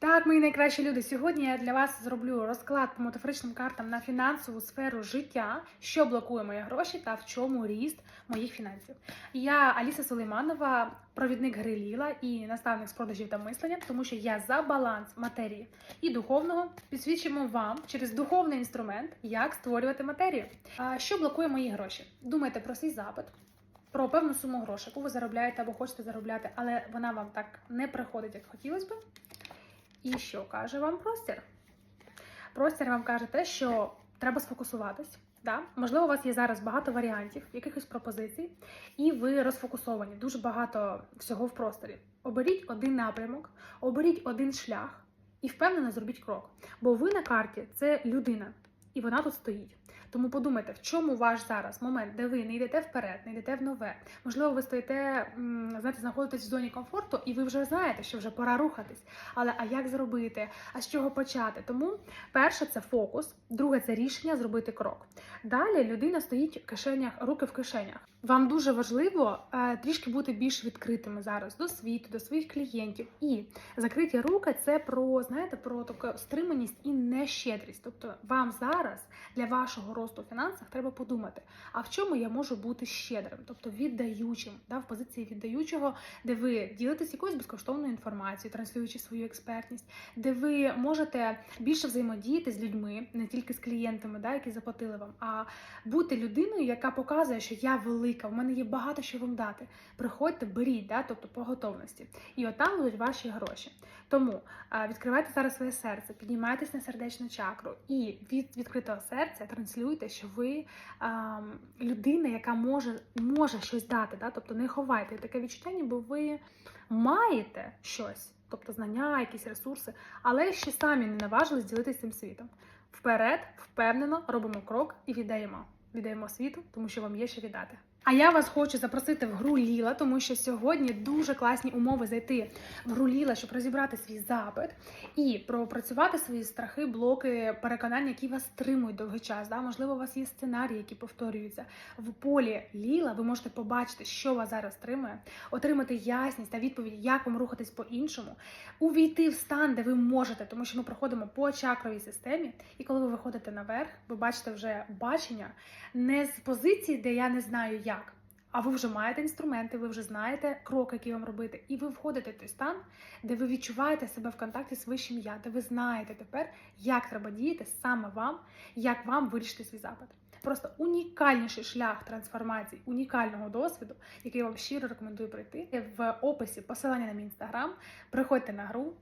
Так, мої найкращі люди. Сьогодні я для вас зроблю розклад по метафоричним картам на фінансову сферу життя, що блокує мої гроші та в чому ріст моїх фінансів. Я Аліса Сулейманова, провідник гри Ліла і наставник з продажів та мислення, тому що я за баланс матерії і духовного підсвічуємо вам через духовний інструмент, як створювати матерію. А що блокує мої гроші? Думайте про свій запит. Про певну суму грошей, яку ви заробляєте або хочете заробляти, але вона вам так не приходить, як хотілося би. І що каже вам простір? Простір вам каже те, що треба сфокусуватись. Да? Можливо, у вас є зараз багато варіантів, якихось пропозицій, і ви розфокусовані. Дуже багато всього в просторі. Оберіть один напрямок, оберіть один шлях і впевнено зробіть крок. Бо ви на карті це людина, і вона тут стоїть. Тому подумайте, в чому ваш зараз момент, де ви не йдете вперед, не йдете в нове. Можливо, ви стоїте, знаєте, знаходитесь в зоні комфорту, і ви вже знаєте, що вже пора рухатись. Але а як зробити? А з чого почати? Тому перше це фокус, друге це рішення зробити крок. Далі людина стоїть в кишенях, руки в кишенях. Вам дуже важливо е, трішки бути більш відкритими зараз до світу, до своїх клієнтів. І закриті руки це про знаєте, про таку стриманість і нещедрість. Тобто, вам зараз для вашого росту в фінансах треба подумати, а в чому я можу бути щедрим, тобто віддаючим, да, в позиції віддаючого, де ви ділитесь якоюсь безкоштовною інформацією, транслюючи свою експертність, де ви можете більше взаємодіяти з людьми, не тільки з клієнтами, да, які заплатили вам, а бути людиною, яка показує, що я велика, в мене є багато що вам дати. Приходьте, беріть, да, тобто по готовності. І отам будуть ваші гроші. Тому відкривайте зараз своє серце, піднімайтесь на сердечну чакру і від відкритого серця транслюйте, що ви а, людина, яка може, може щось дати. Да? Тобто не ховайте таке відчуття, ніби ви маєте щось, тобто знання, якісь ресурси, але ще самі не наважились ділитися цим світом. Вперед, впевнено, робимо крок і віддаємо. Віддаємо світу, тому що вам є що віддати. А я вас хочу запросити в гру Ліла, тому що сьогодні дуже класні умови зайти в гру Ліла, щоб розібрати свій запит і пропрацювати свої страхи, блоки, переконання, які вас стримують довгий час. Да? Можливо, у вас є сценарії, які повторюються. В полі Ліла ви можете побачити, що вас зараз стримує, отримати ясність та відповідь, як вам рухатись по-іншому, увійти в стан, де ви можете, тому що ми проходимо по чакровій системі, і коли ви виходите наверх, ви бачите вже бачення не з позиції, де я не знаю. А ви вже маєте інструменти, ви вже знаєте кроки, які вам робити, і ви входите в той стан, де ви відчуваєте себе в контакті з вищим я, де ви знаєте тепер, як треба діяти саме вам, як вам вирішити свій запит. Просто унікальніший шлях трансформації, унікального досвіду, який я вам щиро рекомендую пройти в описі посилання на мій інстаграм. Приходьте на гру,